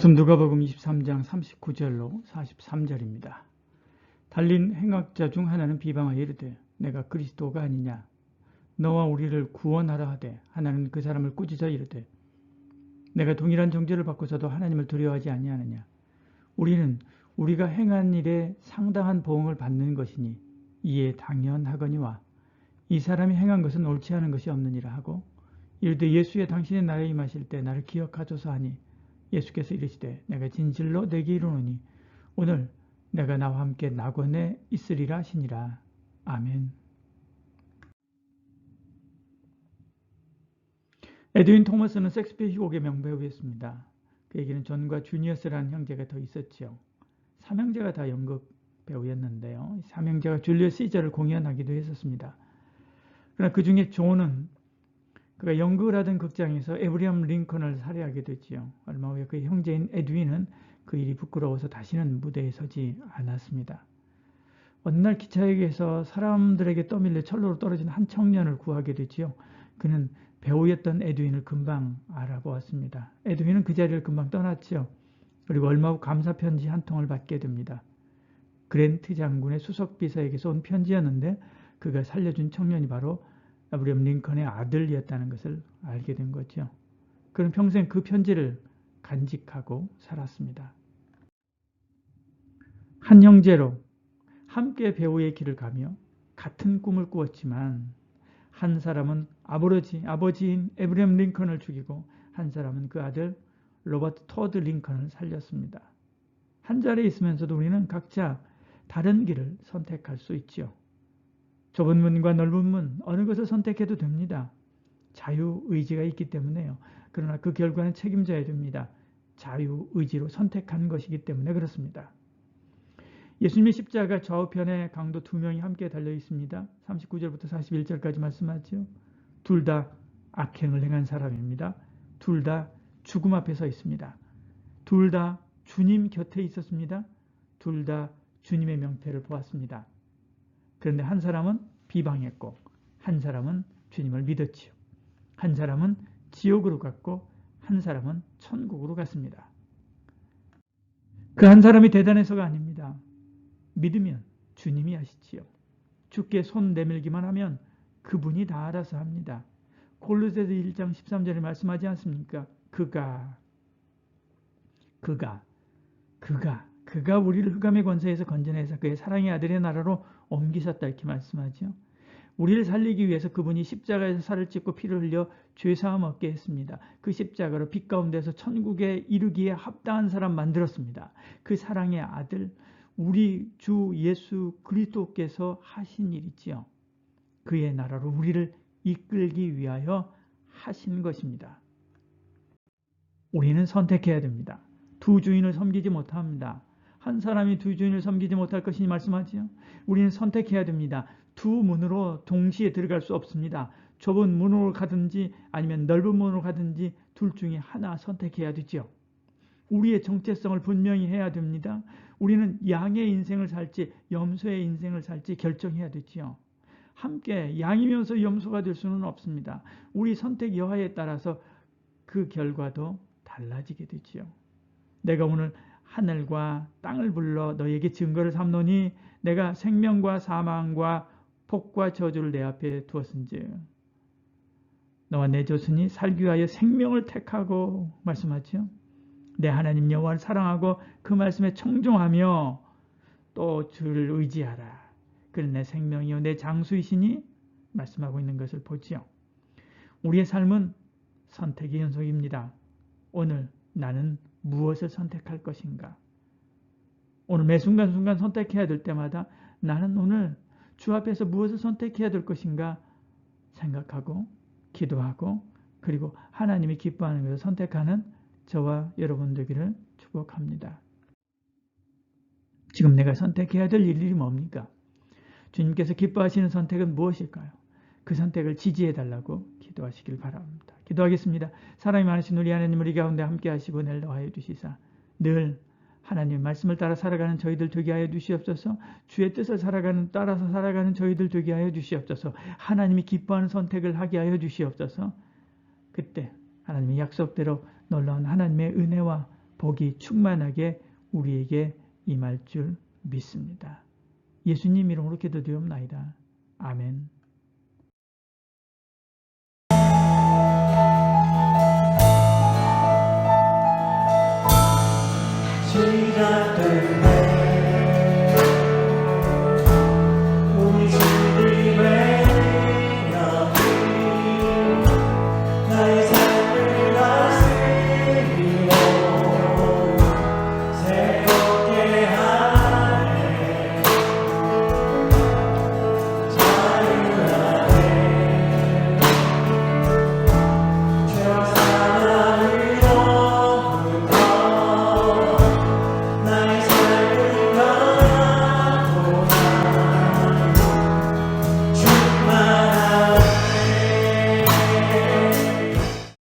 말씀 누가복음 23장 39절로 43절입니다. 달린 행악자 중 하나는 비방하여 이르되 내가 그리스도가 아니냐 너와 우리를 구원하라 하되 하나는 그 사람을 꾸짖어 이르되 내가 동일한 정죄를 받고서도 하나님을 두려워하지 아니하느냐 우리는 우리가 행한 일에 상당한 보응을 받는 것이니 이에 당연하거니와 이 사람이 행한 것은 옳지 않은 것이 없느니라 하고 이르되 예수의 당신의 나라에 임하실 때 나를 기억하소서 하니 예수께서 이르시되 내가 진실로 내게 이르노니 오늘 내가 나와 함께 낙원에 있으리라 하시니라. 아멘. 에드윈 토머스는 섹스피어 희곡의 명배우였습니다. 그에게는 존과 주니어스라는 형제가 더 있었지요. 삼형제가 다 연극 배우였는데요. 삼형제가 줄리어 시저를 공연하기도 했었습니다. 그러나 그 중에 존은 그가 연극을 하던 극장에서 에브리엄 링컨을 살해하게 됐지요. 얼마 후에 그의 형제인 에드윈은 그 일이 부끄러워서 다시는 무대에 서지 않았습니다. 어느 날 기차역에서 사람들에게 떠밀려 철로로 떨어진 한 청년을 구하게 되지요. 그는 배우였던 에드윈을 금방 알아보았습니다. 에드윈은 그 자리를 금방 떠났지요. 그리고 얼마 후 감사 편지 한 통을 받게 됩니다. 그랜트 장군의 수석 비서에게서 온 편지였는데 그가 살려준 청년이 바로 아브리엄 링컨의 아들이었다는 것을 알게 된 거죠. 그는 평생 그 편지를 간직하고 살았습니다. 한 형제로 함께 배우의 길을 가며 같은 꿈을 꾸었지만 한 사람은 아버지, 아버지인 에브리엄 링컨을 죽이고 한 사람은 그 아들 로버트 토드 링컨을 살렸습니다. 한 자리에 있으면서도 우리는 각자 다른 길을 선택할 수 있지요. 좁은 문과 넓은 문 어느 것을 선택해도 됩니다. 자유의지가 있기 때문에요. 그러나 그 결과는 책임져야 됩니다. 자유의지로 선택한 것이기 때문에 그렇습니다. 예수님의 십자가 좌우편에 강도 두 명이 함께 달려 있습니다. 39절부터 41절까지 말씀하죠. 둘 다 악행을 행한 사람입니다. 둘 다 죽음 앞에 서 있습니다. 둘 다 주님 곁에 있었습니다. 둘 다 주님의 명태를 보았습니다. 그런데 한 사람은 비방했고 한 사람은 주님을 믿었지요. 한 사람은 지옥으로 갔고 한 사람은 천국으로 갔습니다. 그 한 사람이 대단해서가 아닙니다. 믿으면 주님이 하시지요. 주께 손 내밀기만 하면 그분이 다 알아서 합니다. 골로새서 1장 13절에 말씀하지 않습니까? 그가 그가 그가 그가 우리를 흑암의 권세에서 건져내서 그의 사랑의 아들의 나라로 옮기셨다 이렇게 말씀하죠. 우리를 살리기 위해서 그분이 십자가에서 살을 찢고 피를 흘려 죄사함 얻게 했습니다. 그 십자가로 빛 가운데서 천국에 이르기에 합당한 사람 만들었습니다. 그 사랑의 아들 우리 주 예수 그리스도께서 하신 일이지요. 그의 나라로 우리를 이끌기 위하여 하신 것입니다. 우리는 선택해야 됩니다. 두 주인을 섬기지 못합니다. 한 사람이 두 주인을 섬기지 못할 것이니 말씀하지요. 우리는 선택해야 됩니다. 두 문으로 동시에 들어갈 수 없습니다. 좁은 문으로 가든지 아니면 넓은 문으로 가든지 둘 중에 하나 선택해야 되죠. 우리의 정체성을 분명히 해야 됩니다. 우리는 양의 인생을 살지 염소의 인생을 살지 결정해야 되지요. 함께 양이면서 염소가 될 수는 없습니다. 우리 선택 여하에 따라서 그 결과도 달라지게 되지요. 내가 오늘 하늘과 땅을 불러 너에게 증거를 삼노니 내가 생명과 사망과 복과 저주를 내 앞에 두었은지 너와 내 조선이 살기 위하여 생명을 택하고 말씀하죠. 내 하나님 여호와를 사랑하고 그 말씀에 청종하며 또 주를 의지하라. 그는 내 생명이요 내 장수이시니 말씀하고 있는 것을 보지요. 우리의 삶은 선택의 연속입니다. 오늘 나는 무엇을 선택할 것인가? 오늘 매 순간순간 선택해야 될 때마다 나는 오늘 주 앞에서 무엇을 선택해야 될 것인가 생각하고 기도하고 그리고 하나님이 기뻐하는 것을 선택하는 저와 여러분 되기를 축복합니다. 지금 내가 선택해야 될 일이 뭡니까? 주님께서 기뻐하시는 선택은 무엇일까요? 그 선택을 지지해 달라고 기도하시길 바랍니다. 기도하겠습니다. 사랑이 많으신 우리 하나님 우리 가운데 함께 하시고 늘 더하여 주시사 늘 하나님 말씀을 따라 살아가는 저희들 되게 하여 주시옵소서. 주의 뜻을 살아가는 따라서 살아가는 저희들 되게 하여 주시옵소서. 하나님이 기뻐하는 선택을 하게 하여 주시옵소서. 그때 하나님의 약속대로 놀라운 하나님의 은혜와 복이 충만하게 우리에게 임할 줄 믿습니다. 예수님 이름으로 기도드리옵나이다. 아멘.